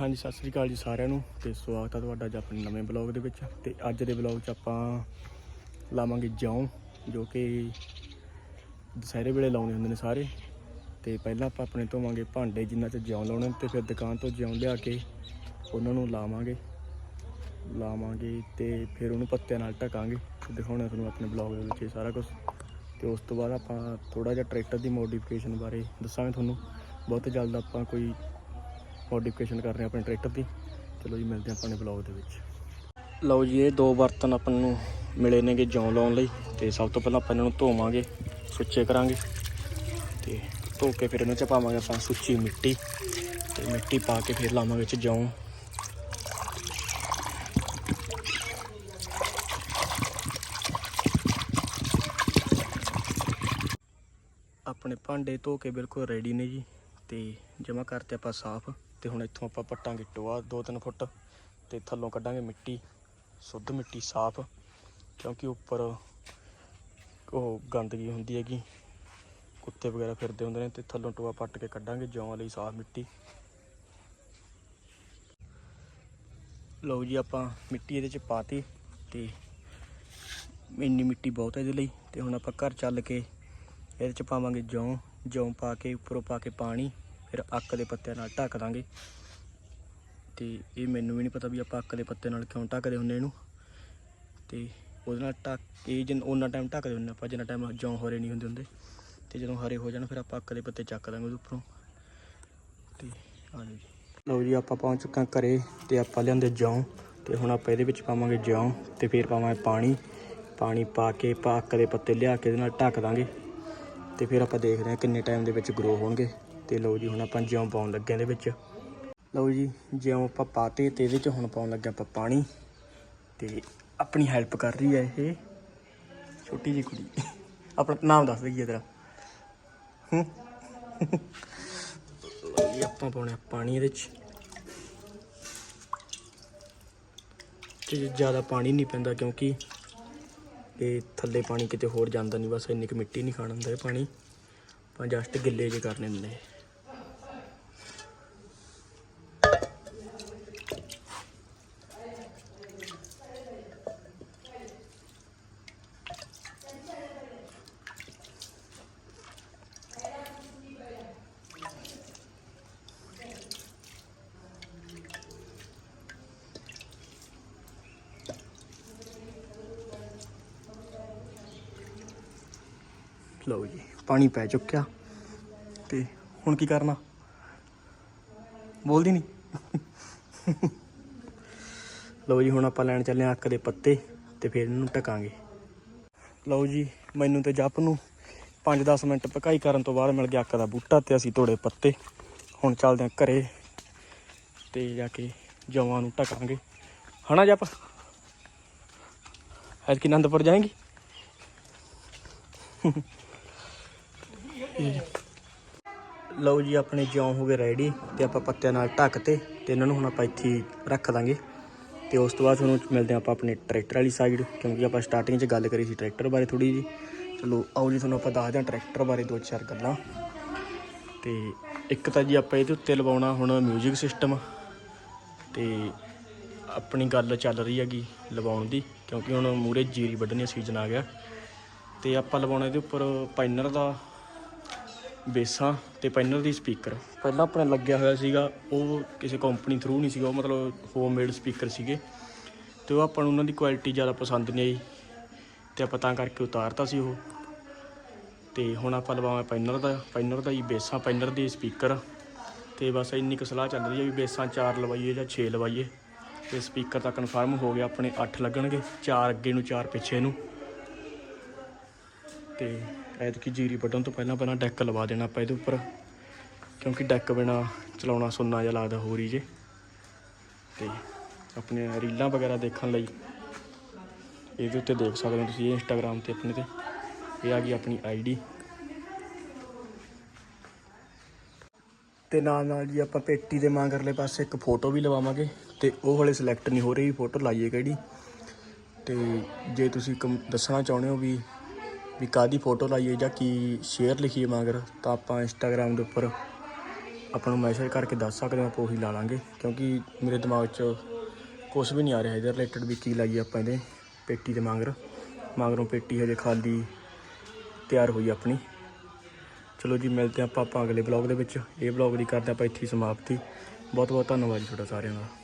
ਹਾਂਜੀ, ਸਤਿ ਸ੍ਰੀ ਅਕਾਲ ਜੀ ਸਾਰਿਆਂ ਨੂੰ ਤੇ ਸਵਾਗਤ ਹੈ ਤੁਹਾਡਾ ਅੱਜ ਆਪਣੇ ਨਵੇਂ ਬਲੌਗ ਦੇ ਵਿੱਚ। ਤੇ ਅੱਜ ਦੇ ਬਲੌਗ 'ਚ ਆਪਾਂ ਲਾਵਾਂਗੇ ਜੌਂ, ਜੋ ਕਿ ਦੁਸਹਿਰੇ ਵੇਲੇ ਲਾਉਣੇ ਹੁੰਦੇ ਨੇ ਸਾਰੇ। ਤੇ ਪਹਿਲਾਂ ਆਪਾਂ ਆਪਣੇ ਧੋਵਾਂਗੇ ਭਾਂਡੇ ਜਿਨ੍ਹਾਂ 'ਚ ਜੌਂ ਲਾਉਣੇ ਤੇ ਫਿਰ ਦੁਕਾਨ ਤੋਂ ਜੌਂ ਲਿਆ ਕੇ ਉਹਨਾਂ ਨੂੰ ਲਾਵਾਂਗੇ। ਲਾਵਾਂਗੇ ਤੇ ਫਿਰ ਉਹਨੂੰ ਪੱਤਿਆਂ ਨਾਲ ਢਕਾਂਗੇ। ਦਿਖਾਉਣਾ ਤੁਹਾਨੂੰ ਆਪਣੇ ਬਲੌਗ ਦੇ ਵਿੱਚ ਇਹ ਸਾਰਾ ਕੁਝ ਤੇ ਉਸ ਤੋਂ ਬਾਅਦ ਆਪਾਂ ਥੋੜਾ ਜਿਹਾ ਟਰੈਕਟਰ ਦੀ ਮੋਡੀਫਿਕੇਸ਼ਨ ਬਾਰੇ ਦੱਸਾਂਗੇ ਤੁਹਾਨੂੰ। ਬਹੁਤ ਜਲਦ ਆਪਾਂ ਕੋਈ ਮੋਡੀਫਿਕੇਸ਼ਨ ਕਰ ਰਹੇ ਹਾਂ ਆਪਣੇ ਟਰੈਕਟਰ ਦੀ। ਚਲੋ ਜੀ, ਮਿਲਦੇ ਹਾਂ ਨੇ ਬਲੌਗ ਦੇ ਵਿੱਚ। ਲਓ ਜੀ, ਇਹ ਦੋ ਬਰਤਨ ਆਪਾਂ ਨੂੰ ਮਿਲੇ ਨੇਗੇ ਜੌਂ ਲਾਉਣ ਲਈ। ਤੇ ਸਭ ਤੋਂ ਪਹਿਲਾਂ ਆਪਾਂ ਇਹਨਾਂ ਨੂੰ ਧੋਵਾਂਗੇ, ਸੁੱਚੇ ਕਰਾਂਗੇ। ਤੇ ਧੋ ਕੇ ਫਿਰ ਇਹਨਾਂ 'ਚ ਪਾਵਾਂਗੇ ਆਪਾਂ ਸੁੱਚੀ ਮਿੱਟੀ। ਤੇ ਮਿੱਟੀ ਪਾ ਕੇ ਫਿਰ ਲਾਵਾਂਗੇ ਵਿੱਚ ਜੌਂ। ਆਪਣੇ ਭਾਂਡੇ ਧੋ ਕੇ ਬਿਲਕੁਲ ਰੈਡੀ ਨੇ ਜੀ। ਤੇ ਜਮਾ ਕਰਤੇ ਆਪਾਂ ਸਾਫ਼। ਤੇ ਹੁਣ ਇੱਥੋਂ ਆਪਾਂ ਪੱਟਾਂਗੇ ਟੋਆ 2-3 ਫੁੱਟ ਤੇ ਥੱਲੋਂ ਕੱਢਾਂਗੇ ਮਿੱਟੀ, ਸੁੱਧ ਮਿੱਟੀ ਸਾਫ਼, ਕਿਉਂਕਿ ਉੱਪਰ ਉਹ ਗੰਦਗੀ ਹੁੰਦੀ ਹੈਗੀ, ਕੁੱਤੇ ਵਗੈਰਾ ਫਿਰਦੇ ਹੁੰਦੇ ਨੇ ਤੇ ਥੱਲੋਂ ਟੋਆ ਪੱਟ ਕੇ ਕੱਢਾਂਗੇ ਜੌਂ ਲਈ ਸਾਫ਼ ਮਿੱਟੀ। ਲਓ ਜੀ, ਆਪਾਂ ਮਿੱਟੀ ਇਹਦੇ ਚ ਪਾਤੀ ਤੇ ਇੰਨੀ ਮਿੱਟੀ ਬਹੁਤ ਹੈ ਇਹਦੇ ਲਈ ਤੇ ਹੁਣ ਆਪਾਂ ਘਰ ਚੱਲ ਕੇ ਇਹਦੇ ਚ ਪਾਵਾਂਗੇ ਜੌਂ ਜੌਂ ਪਾ ਕੇ, ਉੱਪਰੋਂ ਪਾ ਕੇ ਪਾਣੀ। ਫਿਰ ਅੱਕ ਦੇ ਪੱਤਿਆਂ ਨਾਲ ਢੱਕ ਦਾਂਗੇ। ਤੇ ਇਹ ਮੈਨੂੰ ਵੀ ਨਹੀਂ ਪਤਾ ਵੀ ਆਪਾਂ ਅੱਕ ਦੇ ਪੱਤੇ ਨਾਲ ਕਿਉਂ ਢੱਕਦੇ ਹੁੰਨੇ ਇਹਨੂੰ। ਤੇ ਉਹਦੇ ਨਾਲ ਢੱਕ, ਇਹ ਜਿੰਨ ਉਹਨਾਂ ਟਾਈਮ ਢੱਕਦੇ ਹੁੰਨੇ ਆਪਾਂ, ਜਿੰਨਾ ਟਾਈਮ ਜੌਂ ਹਰੇ ਨਹੀਂ ਹੁੰਦੇ ਹੁੰਦੇ। ਤੇ ਜਦੋਂ ਹਰੇ ਹੋ ਜਾਣ, ਫਿਰ ਆਪਾਂ ਅੱਕ ਦੇ ਪੱਤੇ ਚੱਕ ਦਾਂਗੇ ਉਹਦੇ ਉੱਪਰੋਂ। ਤੇ ਆ ਜਾਓ ਜੀ। ਲਓ ਜੀ, ਆਪਾਂ ਪਹੁੰਚ ਚੁੱਕਾ ਘਰੇ ਤੇ ਆਪਾਂ ਲਿਆਂਦੇ ਜੌਂ। ਤੇ ਹੁਣ ਆਪਾਂ ਇਹਦੇ ਵਿੱਚ ਪਾਵਾਂਗੇ ਜੌਂ ਤੇ ਫਿਰ ਪਾਵਾਂਗੇ ਪਾਣੀ। ਪਾਣੀ ਪਾ ਕੇ ਪਾ ਅੱਕ ਦੇ ਪੱਤੇ ਲਿਆ ਕੇ ਇਹਦੇ ਨਾਲ ਢੱਕ ਦਾਂਗੇ। ਤੇ ਫਿਰ ਆਪਾਂ ਦੇਖਦੇ ਹਾਂ ਕਿੰਨੇ ਟਾਈਮ ਦੇ ਵਿੱਚ ਗਰੋ ਹੋਣਗੇ। ਤੇ ਲਓ ਜੀ ਹੁਣ ਆਪਾਂ ਜਿਉਂ ਪਾਉਣ ਲੱਗੇ ਇਹਦੇ ਵਿੱਚ। ਲਓ ਜੀ, ਜਿਉਂ ਆਪਾਂ ਪਾਤੇ ਤੇ ਇਹਦੇ ਚ ਹੁਣ ਪਾਉਣ ਲੱਗੇ ਆਪਾਂ ਪਾਣੀ। ਤੇ ਆਪਣੀ ਹੈਲਪ ਕਰ ਰਹੀ ਹੈ ਇਹ ਛੋਟੀ ਜਿਹੀ ਕੁੜੀ। ਆਪਣਾ ਨਾਮ ਦੱਸ ਦਈਏ ਤੇਰਾ। ਹੂੰ। ਲਓ ਜੀ, ਆਪਾਂ ਪਾਉਣਾ ਪਾਣੀ ਇਹਦੇ ਚ। ਤੇ ਜ਼ਿਆਦਾ ਪਾਣੀ ਨਹੀਂ ਪੈਂਦਾ ਕਿਉਂਕਿ ਇਹ ਥੱਲੇ ਪਾਣੀ ਕਿਤੇ ਹੋਰ ਜਾਂਦਾ ਨਹੀਂ, ਬਸ ਇੰਨੀ ਕੁ ਮਿੱਟੀ ਨਹੀਂ ਖਾਣ ਹੁੰਦਾ ਇਹ ਪਾਣੀ। ਆਪਾਂ ਜਸਟ ਗਿੱਲੇ ਜੇ ਕਰਨੇ ਹੁੰਦੇ। ਲਓ ਜੀ, ਪਾਣੀ ਪੈ ਚੁੱਕਿਆ ਤੇ ਹੁਣ ਕੀ ਕਰਨਾ? ਬੋਲਦੀ ਨਹੀਂ ਲਓ ਜੀ, ਹੁਣ ਆਪਾਂ ਲੈਣ ਚੱਲੇ ਹਾਂ ਅੱਕ ਦੇ ਪੱਤੇ ਤੇ ਫਿਰ ਇਹਨੂੰ ਟਕਾਂਗੇ ਲਓ ਜੀ, ਮੈਨੂੰ ਤੇ ਜੱਪ ਨੂੰ 5-10 ਮਿੰਟ ਪਕਾਈ ਕਰਨ ਤੋਂ ਬਾਅਦ ਮਿਲ ਗਿਆ ਅੱਕ ਦਾ ਬੂਟਾ ਤੇ ਅਸੀਂ ਤੋੜੇ ਪੱਤੇ। ਹੁਣ ਚੱਲਦੇ ਹਾਂ ਘਰੇ ਤੇ ਜਾ ਕੇ ਜਵਾਂ ਨੂੰ ਟਕਾਂਗੇ ਹਨਾ ਜੱਪ? ਅੱਜ ਕਿ ਆਨੰਦਪੁਰ ਜਾਏਂਗੀ? ਲਓ ਜੀ, ਆਪਣੇ ਜੌਂ ਹੋ ਗਏ ਰੈਡੀ ਤੇ ਆਪਾਂ ਪੱਤਿਆਂ ਨਾਲ ਢੱਕ ਤੇ ਤੇ ਇਹਨਾਂ ਨੂੰ ਹੁਣ ਆਪਾਂ ਇੱਥੇ ਰੱਖ ਦਾਂਗੇ। ਤੇ ਉਸ ਤੋਂ ਬਾਅਦ ਤੁਹਾਨੂੰ ਮਿਲਦੇ ਹਾਂ ਆਪਾਂ ਆਪਣੇ ਟਰੈਕਟਰ ਵਾਲੀ ਸਾਈਡ ਕਿਉਂਕਿ ਆਪਾਂ ਸਟਾਰਟਿੰਗ 'ਚ ਗੱਲ ਕਰੀ ਸੀ ਟਰੈਕਟਰ ਬਾਰੇ ਥੋੜੀ ਜੀ ਚਲੋ, ਆਓ ਜੀ, ਤੁਹਾਨੂੰ ਆਪਾਂ ਦੱਸਦੇ ਹਾਂ ਟਰੈਕਟਰ ਬਾਰੇ ਦੋ ਚਾਰ ਗੱਲਾਂ। ਤੇ ਇੱਕ ਤਾਂ ਜੀ ਆਪਾਂ ਇਹਦੇ ਉੱਤੇ ਲਵਾਉਣਾ ਹੁਣ 뮤직 ਸਿਸਟਮ ਤੇ ਆਪਣੀ ਗੱਲ ਚੱਲ ਰਹੀ ਹੈਗੀ ਲਵਾਉਣ ਦੀ, ਕਿਉਂਕਿ ਹੁਣ ਮੂਰੇ ਜੀਰੀ ਵੱਢਣੀ ਸੀਜ਼ਨ ਆ ਗਿਆ। ਤੇ ਆਪਾਂ ਲਵਾਉਣਾ ਇਹਦੇ ਉੱਪਰ, ਪਾਈਨਰ ਦਾ ਬੇਸਾਂ ਤੇ ਪੈਨਲ ਦੀ ਸਪੀਕਰ। ਪਹਿਲਾਂ ਆਪਣੇ ਲੱਗਿਆ ਹੋਇਆ ਸੀਗਾ, ਉਹ ਕਿਸੇ ਕੰਪਨੀ ਥਰੂ ਨਹੀਂ ਸੀਗਾ, ਉਹ ਮਤਲਬ ਹੋਮਮੇਡ ਸਪੀਕਰ ਸੀਗੇ। ਤੇ ਉਹ ਆਪਾਂ ਨੂੰ ਉਹਨਾਂ ਦੀ ਕੁਆਲਿਟੀ ਜ਼ਿਆਦਾ ਪਸੰਦ ਨਹੀਂ ਆਈ। ਤੇ ਆਪਾਂ ਤਾਂ ਕਰਕੇ ਉਤਾਰਤਾ ਸੀ ਉਹ। ਤੇ ਹੁਣ ਆਪਾਂ ਲਵਾਵਾਂ ਪੈਨਰ ਦਾ ਪੈਨਰ ਦਾ ਹੀ ਬੇਸਾਂ ਪੈਨਰ ਦੀ ਸਪੀਕਰ। ਤੇ ਬਸ ਇੰਨੀ ਕੁ ਸਲਾਹ ਚੱਲ ਰਹੀ ਹੈ ਵੀ ਬੇਸਾਂ 4 ਲਵਾਈਏ ਜਾਂ 6 ਲਵਾਈਏ। ਤੇ ਸਪੀਕਰ ਤਾਂ ਕਨਫਰਮ ਹੋ ਗਿਆ, ਆਪਣੇ 8 ਲੱਗਣਗੇ 4 ਅੱਗੇ ਨੂੰ 4 ਪਿੱਛੇ ਨੂੰ। ਤੇ ਐਤਕੀ ਜੀਰੀ ਵੱਢਣ ਤੋਂ ਪਹਿਲਾਂ ਪਹਿਲਾਂ ਡੈਕ ਲਵਾ ਦੇਣਾ ਆਪਾਂ ਇਹਦੇ ਉੱਪਰ। ਕਿਉਂਕਿ ਡੈਕ ਬਿਨਾ ਚਲਾਉਣਾ ਸੁੰਨਾ ਜਿਹਾ ਲੱਗਦਾ ਹੋਰ ਹੀ ਜੇ। ਤੇ ਆਪਣੇ ਰੀਲਾਂ ਵਗੈਰਾ ਦੇਖਣ ਲਈ ਇਹਦੇ ਉੱਤੇ ਦੇਖ ਸਕਦੇ ਹੋ ਤੁਸੀਂ, ਇਹ ਇੰਸਟਾਗ੍ਰam ਤੇ ਆਪਣੇ ਤੇ। ਇਹ ਆ ਗਈ ਆਪਣੀ ਆਈਡੀ ਤੇ ਨਾਲ ਨਾਲ ਜੀ ਆਪਾਂ ਪੇਟੀ ਦੇ ਮਾਂਗਰਲੇ ਪਾਸੇ ਇੱਕ ਫੋਟੋ ਵੀ ਲਵਾਵਾਂਗੇ। ਤੇ ਉਹ ਹਲੇ ਸਿਲੈਕਟ ਨਹੀਂ ਹੋ ਰਹੀ ਫੋਟੋ ਲਾਈਏ ਕਿਹੜੀ। ਤੇ ਜੇ ਤੁਸੀਂ ਕਮ- ਦੱਸਣਾ ਚਾਹੁੰਦੇ ਹੋ ਵੀ ਵੀ ਕਾਦੀ ਫੋਟੋ ਲਾਈਏ ਜਾਂ ਕੀ ਸ਼ੇਅਰ ਲਿਖੀਏ ਮਗਰ, ਤਾਂ ਆਪਾਂ ਇੰਸਟਾਗ੍ਰam ਦੇ ਉੱਪਰ ਆਪਾਂ ਨੂੰ ਮੈਸੇਜ ਕਰਕੇ ਦੱਸ ਸਕਦੇ ਹਾਂ, ਆਪਾਂ ਉਹੀ ਲਾ ਲਾਂਗੇ। ਕਿਉਂਕਿ ਮੇਰੇ ਦਿਮਾਗ 'ਚ ਕੁਝ ਵੀ ਨਹੀਂ ਆ ਰਿਹਾ ਇਹਦੇ ਰਿਲੇਟਡ ਵੀ ਕੀ ਲਾਈਏ ਆਪਾਂ ਇਹਦੇ ਪੇਟੀ ਦੇ ਮਾਂਗਰ। ਮਾਂਗਰੋਂ ਪੇਟੀ ਹਜੇ ਖਾਲੀ ਤਿਆਰ ਹੋਈ ਆਪਣੀ। ਚਲੋ ਜੀ, ਮਿਲਦੇ ਹਾਂ ਆਪਾਂ ਆਪਾਂ ਅਗਲੇ ਬਲੌਗ ਦੇ ਵਿੱਚ। ਇਹ ਬਲੌਗ ਦੀ ਕਰਦੇ ਆਪਾਂ ਇੱਥੇ ਸਮਾਪਤੀ। ਬਹੁਤ ਬਹੁਤ ਧੰਨਵਾਦ ਜੀ ਤੁਹਾਡਾ ਸਾਰਿਆਂ ਦਾ।